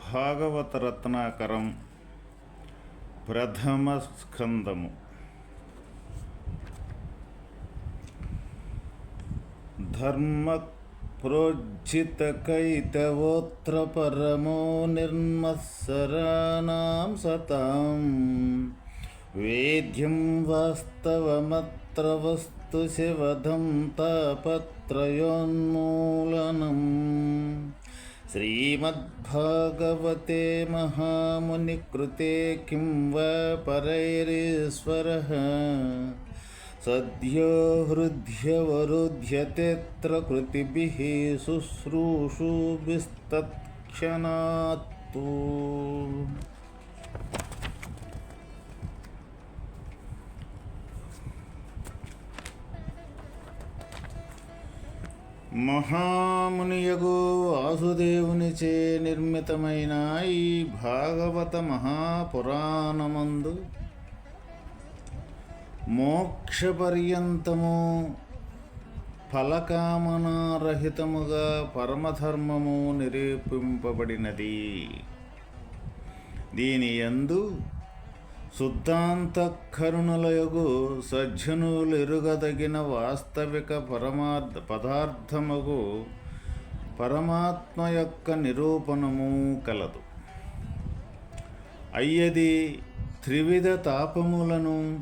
భాగవత రత్నాకరం ప్రథమ స్కందము. ధర్మ ప్రోజ్జితకైతవోత్ర పరమో నిర్మత్సరాణం సతాం. వేద్యం వాస్తవమత్ర వస్తు శివధం తాపత్రయోన్మూలనం. श्रीमद्भागवते महामुनिकृते किं वा परैरीश्वरः? सद्यो हृद्यवरुध्यतेऽत्र कृतिभिः शुश्रूषुभिस्तत्क्षणात्तु మహామునియగు వాసుదేవునిచే నిర్మితమైన ఈ భాగవత మహాపురాణమందు మోక్షపర్యంతము ఫలకామనారహితముగా పరమధర్మము నిరూపింపబడినది. దీని యందు శుద్ధాంతఃకరుణులయగు సజ్జనులు ఎరుగదగిన వాస్తవిక పరమార్థ పదార్థముగు పరమాత్మ యొక్క నిరూపణము కలదు. అయ్యది త్రివిధ తాపములను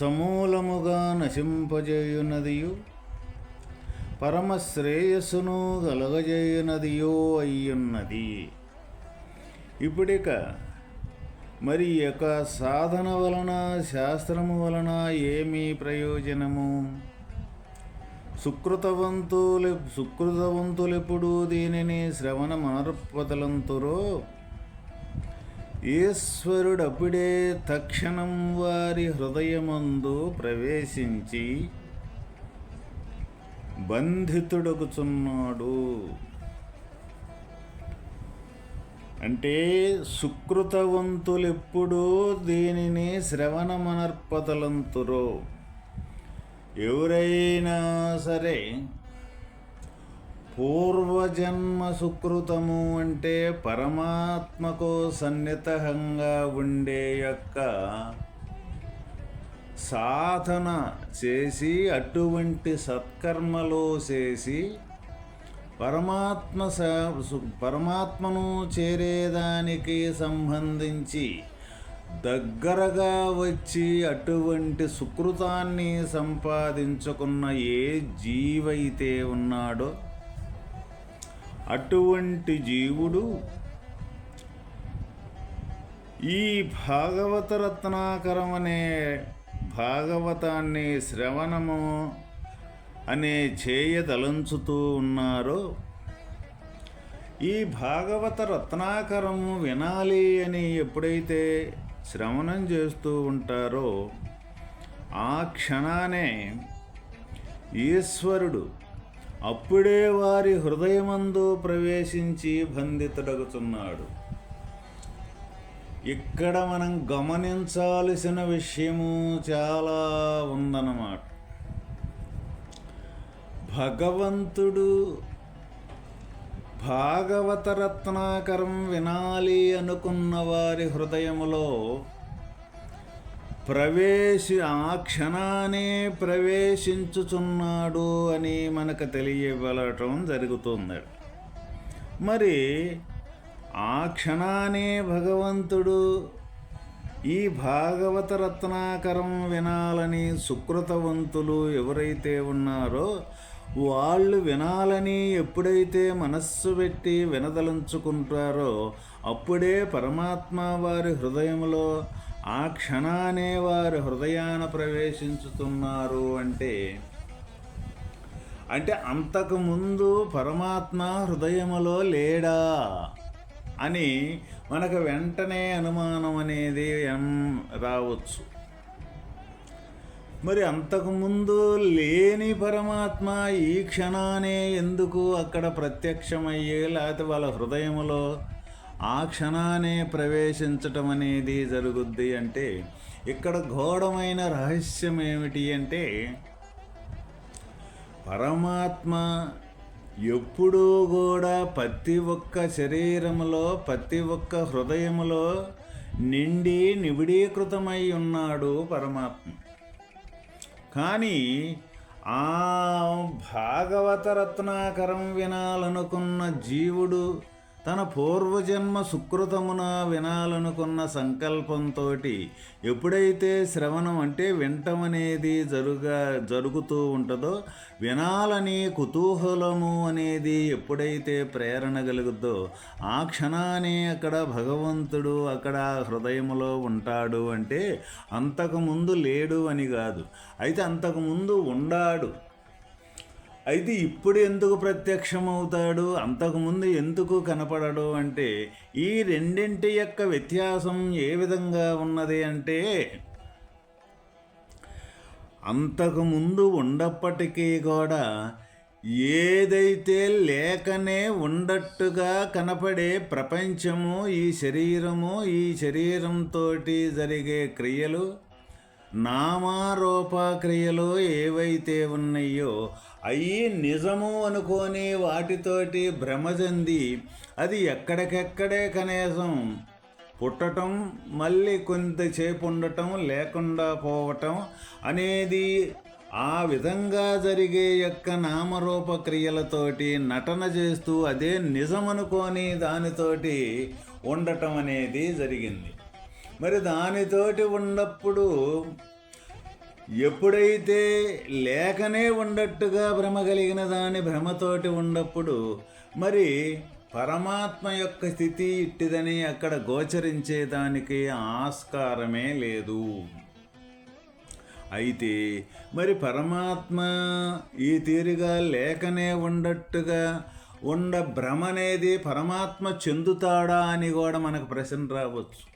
సమూలముగా నశింపజేయునదియు పరమశ్రేయస్సును కలగజేయునదియో అయ్యున్నది. ఇప్పుడిక మరి ఈ యొక్క సాధన వలన శాస్త్రము వలన ఏమి ప్రయోజనము? సుకృతవంతులు సుకృతవంతులెప్పుడు దీనిని శ్రవణ మనర్పదలంతురో? ఈశ్వరుడప్పుడే తక్షణం వారి హృదయమందు ప్రవేశించి బంధితుడగుచున్నాడు. అంటే సుకృతవంతులెప్పుడూ దీనిని శ్రవణమనర్పతలంతురో ఎవరైనా సరే పూర్వజన్మ సుకృతము అంటే పరమాత్మకు సన్నితహంగా ఉండే యొక్క సాధన చేసి అటువంటి సత్కర్మలు చేసి పరమాత్మ పరమాత్మను చేరేదానికి సంబంధించి దగ్గరగా వచ్చి అటువంటి సుకృతాన్ని సంపాదించుకున్న ఏ జీవైతే ఉన్నాడో అటువంటి జీవుడు ఈ భాగవత రత్నాకరం అనే భాగవతాన్ని శ్రవణము అనే చేయదలంచుతూ ఉన్నారో ఈ భాగవత రత్నాకరము వినాలి అని ఎప్పుడైతే శ్రవణం చేస్తూ ఉంటారో ఆ క్షణానే ఈశ్వరుడు అప్పుడే వారి హృదయమందు ప్రవేశించి బంధితుడగుతున్నాడు. ఇక్కడ మనం గమనించాల్సిన విషయము చాలా ఉందన్నమాట. భగవంతుడు భాగవత రత్నాకరం వినాలి అనుకున్న వారి హృదయములో ప్రవేశి ఆ క్షణానే ప్రవేశించుచున్నాడు అని మనకు తెలియవలటం జరుగుతుంది. మరి ఆ క్షణానే భగవంతుడు ఈ భాగవత రత్నాకరం వినాలని సుకృతవంతులు ఎవరైతే ఉన్నారో వాళ్ళు వినాలని ఎప్పుడైతే మనస్సు పెట్టి వినదలంచుకుంటారో అప్పుడే పరమాత్మ వారి హృదయంలో ఆ క్షణానే వారి హృదయాన ప్రవేశించుతున్నారు అంటే అంటే అంతకుముందు పరమాత్మ హృదయములో లేడా అని మనకు వెంటనే అనుమానం అనేది రావచ్చు. మరి అంతకుముందు లేని పరమాత్మ ఈ క్షణానే ఎందుకు అక్కడ ప్రత్యక్షమయ్యే లేకపోతే వాళ్ళ హృదయంలో ఆ క్షణానే ప్రవేశించటం అనేది జరుగుద్ది అంటే ఇక్కడ ఘోరమైన రహస్యం ఏమిటి అంటే పరమాత్మ ఎప్పుడూ కూడా ప్రతి ఒక్క శరీరములో ప్రతి ఒక్క హృదయములో నిండి నిబిడీకృతమై ఉన్నాడు పరమాత్మ. కానీ ఆ భాగవత రత్నాకరం వినాలనుకున్న జీవుడు తన పూర్వజన్మ సుకృతమున వినాలనుకున్న సంకల్పంతో ఎప్పుడైతే శ్రవణం అంటే వింటమనేది జరుగా జరుగుతూ ఉంటుందో వినాలని కుతూహలము అనేది ఎప్పుడైతే ప్రేరణ కలుగుద్దో ఆ క్షణాన్ని అక్కడ భగవంతుడు అక్కడ హృదయములో ఉంటాడు అంటే అంతకుముందు లేడు అని కాదు. అయితే అంతకుముందు ఉండాడు. అయితే ఇప్పుడు ఎందుకు ప్రత్యక్షమవుతాడు? అంతకుముందు ఎందుకు కనపడడు అంటే ఈ రెండింటి యొక్క వ్యత్యాసం ఏ విధంగా ఉన్నది అంటే అంతకుముందు ఉండప్పటికీ కూడా ఏదైతే లేకనే ఉండట్టుగా కనపడే ప్రపంచము ఈ శరీరము ఈ శరీరంతో జరిగే క్రియలు నామారోపక్రియలు ఏవైతే ఉన్నాయో అవి నిజము అనుకొని వాటితోటి భ్రమ చెంది అది ఎక్కడికెక్కడే కనీసం పుట్టటం మళ్ళీ కొంతసేపు ఉండటం లేకుండా పోవటం అనేది ఆ విధంగా జరిగే యొక్క నామరూపక్రియలతోటి నటన చేస్తూ అదే నిజమనుకొని దానితోటి ఉండటం అనేది జరిగింది. మరి దానితోటి ఉన్నప్పుడు ఎప్పుడైతే లేకనే ఉండట్టుగా భ్రమ కలిగిన దాని భ్రమతోటి ఉన్నప్పుడు మరి పరమాత్మ యొక్క స్థితి ఇట్టిదని అక్కడ గోచరించేదానికి ఆస్కారమే లేదు. అయితే మరి పరమాత్మ ఈ తీరుగా లేకనే ఉండట్టుగా ఉండ భ్రమ అనేది పరమాత్మ చెందుతాడా అని కూడా మనకు ప్రశ్న రావచ్చు.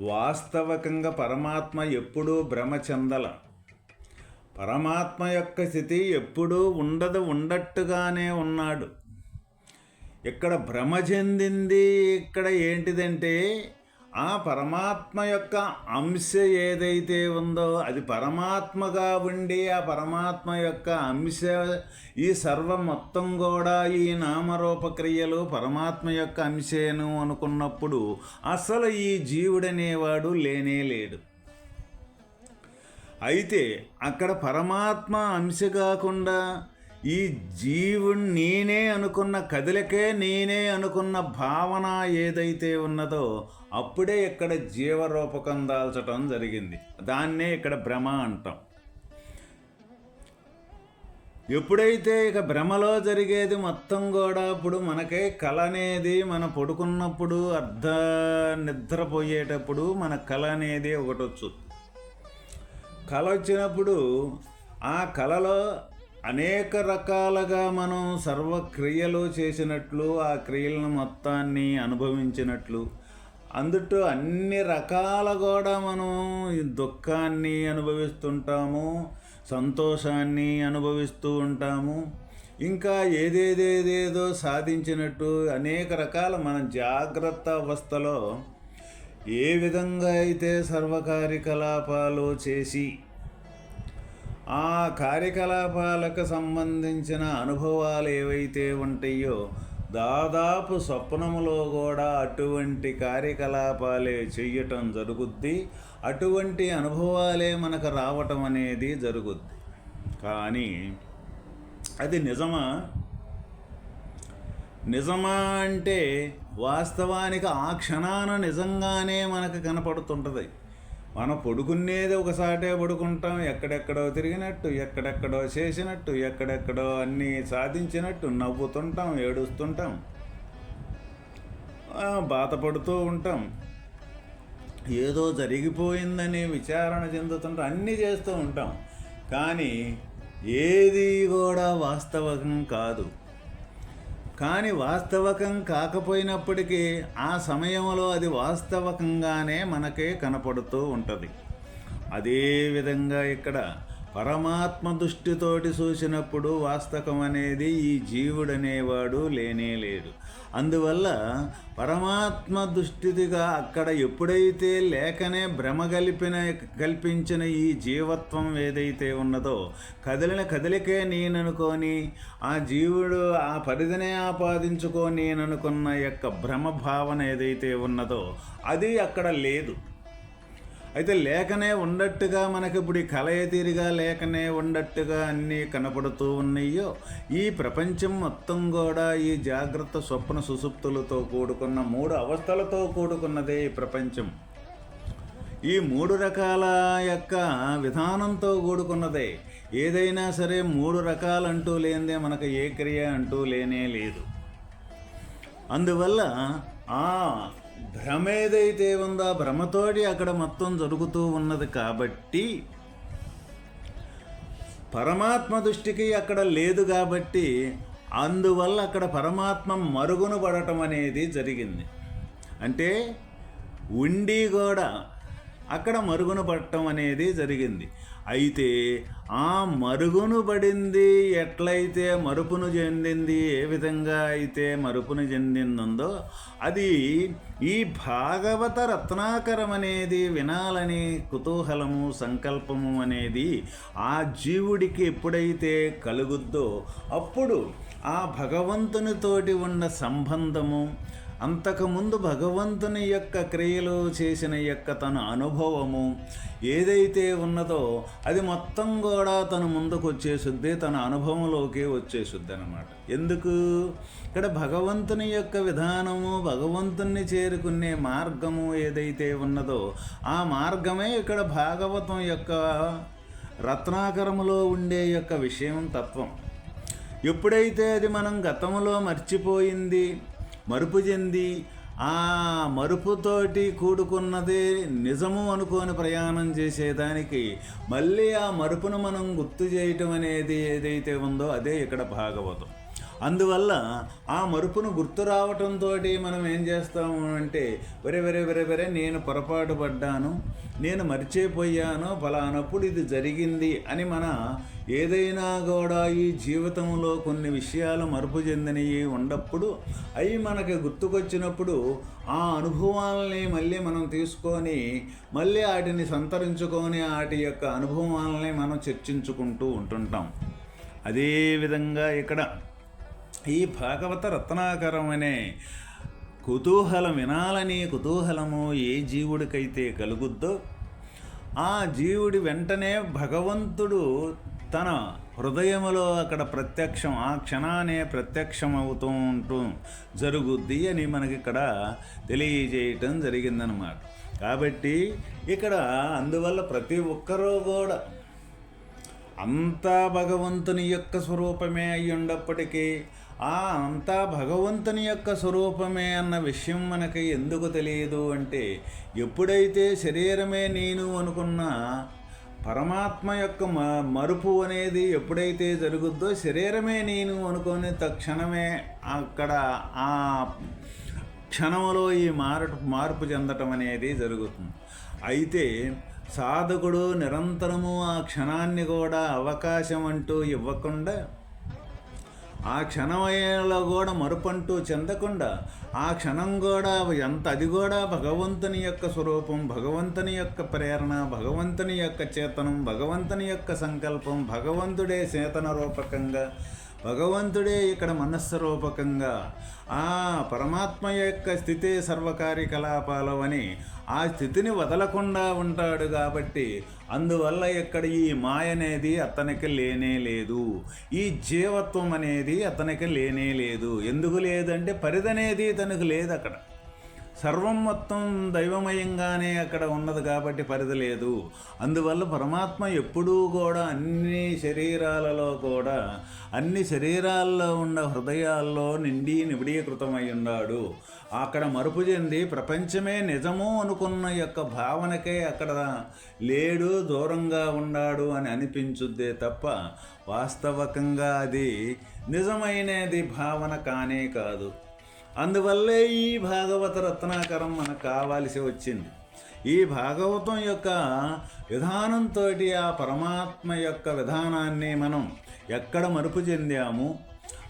వాస్తవకంగా పరమాత్మ ఎప్పుడూ భ్రమ చెందల పరమాత్మ యొక్క స్థితి ఎప్పుడూ ఉండదు ఉండట్టుగానే ఉన్నాడు. ఇక్కడ భ్రమ చెందింది ఇక్కడ ఏంటిదంటే ఆ పరమాత్మ యొక్క అంశ ఏదైతే ఉందో అది పరమాత్మగా ఉండి ఆ పరమాత్మ యొక్క అంశ ఈ సర్వం మొత్తం కూడా ఈ నామరూపక్రియలు పరమాత్మ యొక్క అంశేను అనుకున్నప్పుడు అసలు ఈ జీవుడనేవాడు లేనే లేడు. అయితే అక్కడ పరమాత్మ అంశ కాకుండా ఈ జీవుని నేనే అనుకున్న కదలికే నేనే అనుకున్న భావన ఏదైతే ఉన్నదో అప్పుడే ఇక్కడ జీవరూపకం దాల్చటం జరిగింది. దాన్నే ఇక్కడ భ్రమ అంటాం. ఎప్పుడైతే ఇక భ్రమలో జరిగేది మొత్తం కూడా ఇప్పుడు మనకే కళ అనేది మన పడుకున్నప్పుడు అర్ధ నిద్రపోయేటప్పుడు మన కళ అనేది ఒకటి వచ్చు కళ వచ్చినప్పుడు ఆ కళలో అనేక రకాలుగా మనం సర్వక్రియలు చేసినట్లు ఆ క్రియలను మొత్తాన్ని అనుభవించినట్లు అందుట్లో అన్ని రకాల కూడా మనం దుఃఖాన్ని అనుభవిస్తుంటాము సంతోషాన్ని అనుభవిస్తూ ఉంటాము. ఇంకా ఏదేదేదేదో సాధించినట్టు అనేక రకాల మన జాగ్రత్త అవస్థలో ఏ విధంగా అయితే సర్వకార్యకలాపాలు చేసి ఆ కార్యకలాపాలకు సంబంధించిన అనుభవాలు ఏవైతే ఉంటాయో దాదాపు స్వప్నములో కూడా అటువంటి కార్యకలాపాలే చెయ్యటం జరుగుద్ది. అటువంటి అనుభవాలే మనకు రావటం అనేది జరుగుద్ది. కానీ అది నిజమా? నిజమా అంటే వాస్తవానికి ఆ క్షణాన నిజంగానే మనకు కనపడుతుంటుంది. మనం పడుకునేది ఒకసాటే పడుకుంటాం ఎక్కడెక్కడో తిరిగినట్టు ఎక్కడెక్కడో చేసినట్టు ఎక్కడెక్కడో అన్నీ సాధించినట్టు నవ్వుతుంటాం ఏడుస్తుంటాం. బాధపడుతూ ఉంటాం. ఏదో జరిగిపోయిందని విచారణ చెందుతుంటాం అన్నీ చేస్తూ ఉంటాం. కానీ ఏది కూడా వాస్తవం కాదు. కానీ వాస్తవకం కాకపోయినప్పటికీ ఆ సమయంలో అది వాస్తవకంగానే మనకే కనపడుతూ ఉంటుంది. అదేవిధంగా ఇక్కడ పరమాత్మ దృష్టితోటి చూసినప్పుడు వాస్తవం అనేది ఈ జీవుడనేవాడు లేనే లేడు. అందువల్ల పరమాత్మ దృష్టిగా అక్కడ ఎప్పుడైతే లేకనే భ్రమ గలిపిన కల్పించిన ఈ జీవత్వం ఏదైతే ఉన్నదో కదిలిన కదలికే నేననుకొని ఆ జీవుడు ఆ పరిధినే ఆపాదించుకో నేననుకున్న యొక్క భ్రమ భావన ఏదైతే ఉన్నదో అది అక్కడ లేదు. అయితే లేకనే ఉండట్టుగా మనకి ఇప్పుడు ఈ కలయతీరిగా లేకనే ఉండట్టుగా అన్నీ కనపడుతూ ఉన్నాయో ఈ ప్రపంచం మొత్తం కూడా ఈ జాగ్రత్త స్వప్న సుసుప్తులతో కూడుకున్న మూడు అవస్థలతో కూడుకున్నదే ఈ ప్రపంచం. ఈ మూడు రకాల యొక్క విధానంతో కూడుకున్నదే. ఏదైనా సరే మూడు రకాలంటూ లేనిదే మనకు ఏ క్రియ అంటూ లేనే లేదు. అందువల్ల ఆ భ్రమ ఏదైతే ఉందో ఆ భ్రమతోటి అక్కడ మొత్తం జరుగుతూ ఉన్నది కాబట్టి పరమాత్మ దృష్టికి అక్కడ లేదు కాబట్టి అందువల్ల అక్కడ పరమాత్మ మరుగున పడటం అనేది జరిగింది. అంటే ఉండి కూడా అక్కడ మరుగున పడటం అనేది జరిగింది. అయితే ఆ మరుగును పడింది ఎట్లయితే మరుపును చెందింది ఏ విధంగా అయితే మరుపును చెందిందో అది ఈ భాగవత రత్నాకరం అనేది వినాలని కుతూహలము సంకల్పము అనేది ఆ జీవుడికి ఎప్పుడైతే కలుగుద్దో అప్పుడు ఆ భగవంతునితోటి ఉన్న సంబంధము అంతకుముందు భగవంతుని యొక్క క్రియలు చేసిన యొక్క తన అనుభవము ఏదైతే ఉన్నదో అది మొత్తం కూడా తన ముందుకు వచ్చేసుద్ది తన అనుభవంలోకి వచ్చేసుద్ది అనమాట ఎందుకు? ఇక్కడ భగవంతుని యొక్క విధానము భగవంతుని చేరుకునే మార్గము ఏదైతే ఉన్నదో ఆ మార్గమే ఇక్కడ భాగవతం యొక్క రత్నాకరములో ఉండే యొక్క విషయం తత్వం. ఎప్పుడైతే అది మనం గతంలో మర్చిపోయింది మరుపు చెంది ఆ మరుపుతోటి కూడుకున్నదే నిజము అనుకోని ప్రయాణం చేసేదానికి మళ్ళీ ఆ మరుపును మనం గుర్తు చేయటం అనేది ఏదైతే ఉందో అదే ఇక్కడ భాగవతం. అందువల్ల ఆ మరుపును గుర్తు రావటంతో మనం ఏం చేస్తాము అంటే వరే వరే వరే వరే నేను పొరపాటు పడ్డాను నేను మర్చిపోయాను ఫలానప్పుడు ఇది జరిగింది అని మన ఏదైనా కూడా ఈ జీవితంలో కొన్ని విషయాలు మరుపు చెందినవి ఉన్నప్పుడు అవి మనకి గుర్తుకొచ్చినప్పుడు ఆ అనుభవాలని మళ్ళీ మనం తీసుకొని మళ్ళీ వాటిని సంతరించుకొని వాటి యొక్క అనుభవాలని మనం చర్చించుకుంటూ ఉంటుంటాం. అదేవిధంగా ఇక్కడ ఈ భాగవత రత్నాకరం అనే కుతూహలం వినాలని కుతూహలము ఏ జీవుడికైతే కలుగుద్దో ఆ జీవుడి వెంటనే భగవంతుడు తన హృదయములో అక్కడ ప్రత్యక్షం ఆ క్షణానే ప్రత్యక్షం అవుతూ ఉంటూ జరుగుద్ది అని మనకి ఇక్కడ తెలియజేయటం జరిగిందనమాట కాబట్టి ఇక్కడ అందువల్ల ప్రతి ఒక్కరూ కూడా అంతా భగవంతుని యొక్క స్వరూపమే అయ్యుండప్పటికీ ఆ అంతా భగవంతుని యొక్క స్వరూపమే అన్న విషయం మనకి ఎందుకు తెలియదు అంటే ఎప్పుడైతే శరీరమే నేను అనుకున్న పరమాత్మ యొక్క మ మరుపు అనేది ఎప్పుడైతే జరుగుద్దో శరీరమే నేను అనుకునే తక్షణమే అక్కడ ఆ క్షణంలో ఈ మార మార్పు చెందటం అనేది జరుగుతుంది. అయితే సాధకుడు నిరంతరము ఆ క్షణాన్ని కూడా అవకాశం అంటూ ఇవ్వకుండా ఆ క్షణమయ్యేలో కూడా మరుపంటూ చెందకుండా ఆ క్షణం కూడా ఎంత అది కూడా భగవంతుని యొక్క స్వరూపం భగవంతుని యొక్క ప్రేరణ భగవంతుని యొక్క చేతనం భగవంతుని యొక్క సంకల్పం భగవంతుడే చేతన రూపకంగా భగవంతుడే ఇక్కడ మనస్సు రూపకంగా ఆ పరమాత్మ యొక్క స్థితే సర్వకార్యకలాపాలు అని ఆ స్థితిని వదలకుండా ఉంటాడు కాబట్టి అందువల్ల ఇక్కడ ఈ మాయ అనేది అతనికి లేనే లేదు. ఈ జీవత్వం అనేది అతనికి లేనే లేదు. ఎందుకు లేదంటే పరిధనేది తనకు లేదు అక్కడ. సర్వం మొత్తం దైవమయంగానే అక్కడ ఉన్నది కాబట్టి పరిధి లేదు. అందువల్ల పరమాత్మ ఎప్పుడూ కూడా అన్ని శరీరాలలో కూడా అన్ని శరీరాల్లో ఉన్న హృదయాల్లో నిండి నిబిడీకృతమై ఉన్నాడు. అక్కడ మరుపు చెంది ప్రపంచమే నిజము అనుకున్న యొక్క భావనకే అక్కడ లేడు దూరంగా ఉన్నాడు అని అనిపించుద్దే తప్ప వాస్తవకంగా అది నిజమైనది భావన కానే కాదు. అందువల్లే ఈ భాగవత రత్నాకరం మనకు కావాల్సి వచ్చింది. ఈ భాగవతం యొక్క విధానంతో ఆ పరమాత్మ యొక్క విధానాన్ని మనం ఎక్కడ మరుపు చెందాము?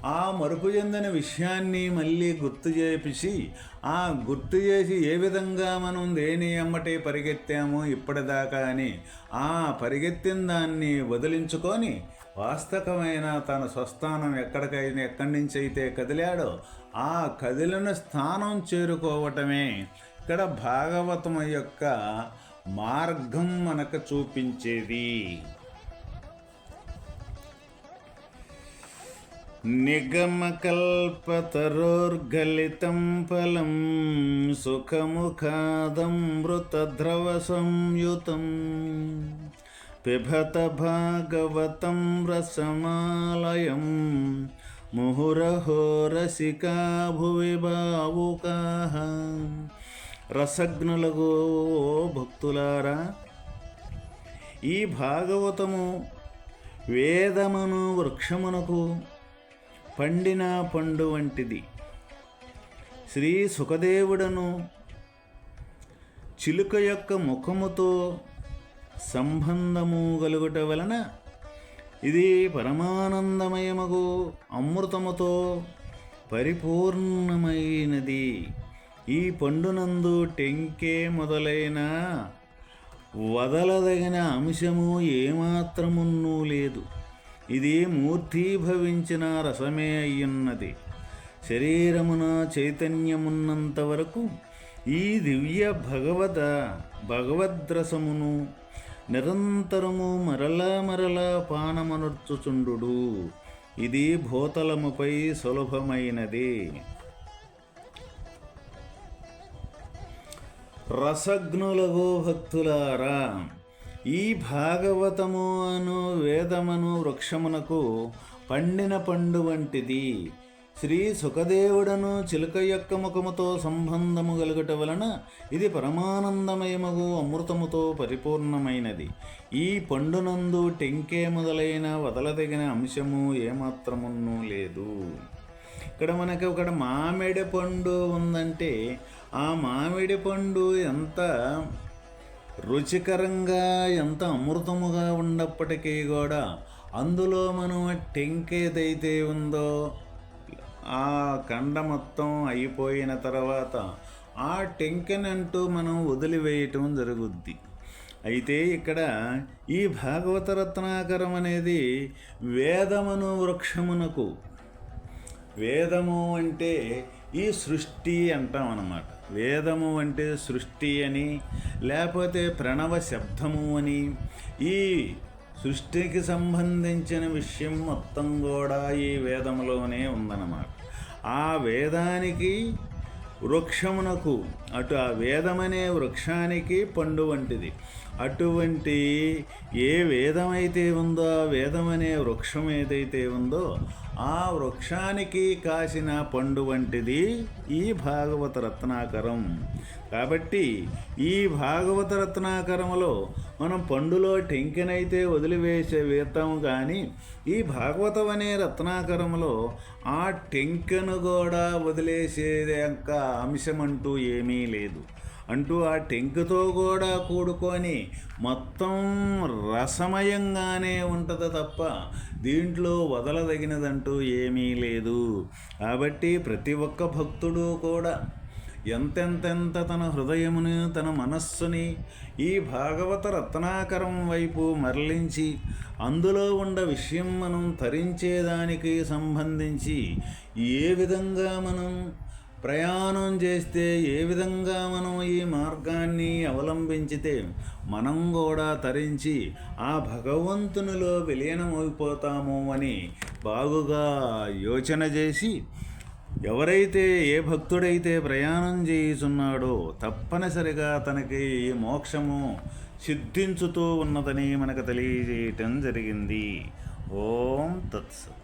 ఆ మరుపు చెందిన విషయాన్ని మళ్ళీ గుర్తు చేపించి ఆ గుర్తు చేసి ఏ విధంగా మనం దేని ఎమ్మటే పరిగెత్తాము ఇప్పటిదాకా అని ఆ పరిగెత్తిన దాన్ని వదిలించుకొని వాస్తవమైన తన స్వస్థానం ఎక్కడికైనా ఎక్కడి నుంచి అయితే కదిలాడో ఆ కదిలిన స్థానం చేరుకోవటమే ఇక్కడ భాగవతం యొక్క మార్గం మనకు చూపించేది. నిగమకల్పతరోర్గలితం ఫలం సుఖముఖాదమృతద్రవ సంయుతం పిబత భాగవతం రసమాలయం ముహురహో రసికా భువి భావుకా రసజ్ఞులకు భక్తులారా ఈ భాగవతము వేదమును వృక్షమునకు పండిన పండు వంటిది. శ్రీ సుఖదేవుడను చిలుక యొక్క ముఖముతో సంబంధము కలుగుట వలన ఇది పరమానందమయమగు అమృతముతో పరిపూర్ణమైనది. ఈ పండునందు టెంకే మొదలైన వదలదగిన అంశము ఏమాత్రమున్నూ లేదు. ఇది మూర్తీభవించిన రసమే అయ్యున్నది. శరీరమున చైతన్యమున్నంత వరకు ఈ దివ్య భగవత భగవద్రసమును నిరంతరము మరలా మరలా పానమనర్చుచుండు ఇది భూతలముపై సులభమైనది. రసజ్ఞులగు భక్తులారా ఈ భాగవతము అను వేదమును వృక్షమునకు పండిన పండు వంటిది. శ్రీ సుఖదేవుడను చిలుక యొక్క ముఖముతో సంబంధము కలుగట వలన ఇది పరమానందమయమగు అమృతముతో పరిపూర్ణమైనది. ఈ పండునందు టెంకే మొదలైన వదలదగిన అంశము ఏమాత్రమును లేదు. ఇక్కడ మనకి ఒకటి మామిడి పండు ఉందంటే ఆ మామిడి పండు ఎంత రుచికరంగా ఎంత అమృతముగా ఉన్నప్పటికీ కూడా అందులో మనం టెంకేదైతే ఉందో ఆ కండ మొత్తం అయిపోయిన తర్వాత ఆ టెంకెనంటూ మనం వదిలివేయటం జరుగుద్ది. అయితే ఇక్కడ ఈ భాగవత రత్నాకరం అనేది వేదమును వృక్షమునకు. వేదము అంటే ఈ సృష్టి అంటాం అన్నమాట. వేదము అంటే సృష్టి అని లేకపోతే ప్రణవ శబ్దము అని ఈ సృష్టికి సంబంధించిన విషయం మొత్తం కూడా ఈ వేదములోనే ఉందన్నమాట. ఆ వేదానికి వృక్షమునకు అటు ఆ వేదమనే వృక్షానికి పండు వంటిది. అటువంటి ఏ వేదమైతే ఉందో ఆ వేదమనే వృక్షం ఏదైతే ఉందో ఆ వృక్షానికి కాసిన పండు వంటిది ఈ భాగవత రత్నాకరం. కాబట్టి ఈ భాగవత రత్నాకరములో మనం పండులో టెంకెనైతే వదిలివేసే వేస్తాము కానీ ఈ భాగవతం అనే రత్నాకరములో ఆ టెంకెను కూడా వదిలేసేది యొక్క అంశమంటూ ఏమీ లేదు. అంటూ ఆ టెంకుతో కూడా కూడుకొని మొత్తం రసమయంగానే ఉంటుంది తప్ప దీంట్లో వదలదగినదంటూ ఏమీ లేదు. కాబట్టి ప్రతి ఒక్క భక్తుడు కూడా ఎంతెంతెంత తన హృదయమును తన మనస్సుని ఈ భాగవత రత్నాకరం వైపు మరలించి అందులో ఉండ విషయం మనం తరించేదానికి సంబంధించి ఏ విధంగా మనం ప్రయాణం చేస్తే ఏ విధంగా మనం ఈ మార్గాన్ని అవలంబించితే మనం కూడా తరించి ఆ భగవంతునిలో విలీనమైపోతాము అని బాగుగా యోచన చేసి ఎవరైతే ఏ భక్తుడైతే ప్రయాణం చేయుచున్నాడో తప్పనిసరిగా తనకి ఈ మోక్షము సిద్ధించుతూ ఉన్నదని మనకు తెలియజేయటం జరిగింది. ఓం తత్సత్.